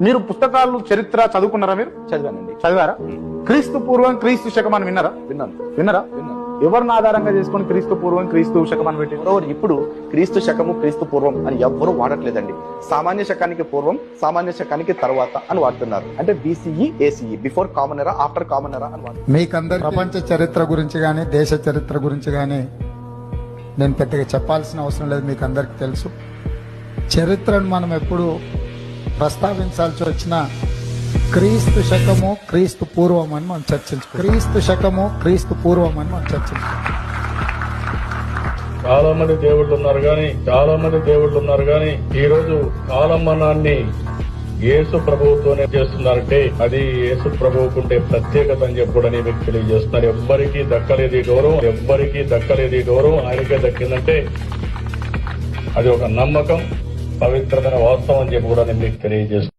మీరు పుస్తకాలు చరిత్ర చదువుకున్నారా మీరు? చదివానండి. చదివారా? క్రీస్తు పూర్వం క్రీస్తు శకం అని విన్నారా? విన్నాను. విన్నారా? విన్నాను. ఎవరిని ఆధారంగా చేసుకొని క్రీస్తు పూర్వం క్రీస్తు శకం అని పెట్టి ఇప్పుడు క్రీస్తు శకము క్రీస్తు పూర్వం అని ఎవ్వరూ వాడట్లేదండి. సామాన్య శకానికి పూర్వం సామాన్య శకానికి తర్వాత అని వాడుతున్నారు. అంటే BCE ACE before common era after common era అని వాడుతున్నారు. మీకందరు ప్రపంచ చరిత్ర గురించి కానీ దేశ చరిత్ర గురించి కానీ నేను పెద్దగా చెప్పాల్సిన అవసరం లేదు మీకు అందరికి తెలుసు. చరిత్రను మనం ఎప్పుడు ప్రస్తావించాల్సి వచ్చిన క్రీస్తు శకము క్రీస్తు పూర్వం అని మనం చర్చించు క్రీస్తు శకము క్రీస్తు పూర్వం అని మనం చర్చించు చాలా మంది దేవుళ్ళు ఉన్నారు కానీ చాలా మంది దేవుళ్ళు ఉన్నారు కానీ ఈ రోజు కాలమనాన్ని యేసు ప్రభువుతోనే చేస్తున్నారంటే అది యేసు ప్రభువుకుంటే ప్రత్యేకత అని చెప్పడని మీకు తెలియజేస్తున్నారు. ఎవ్వరికీ దక్కలేదు గౌరవం ఎవ్వరికి దక్కలేదు గౌరవం. ఆయనకే దక్కిందంటే అది ఒక నమ్మకం. పవిత్రమైన వాస్తవం అని చెప్పి కూడా నేను మీకు తెలియజేస్తున్నాను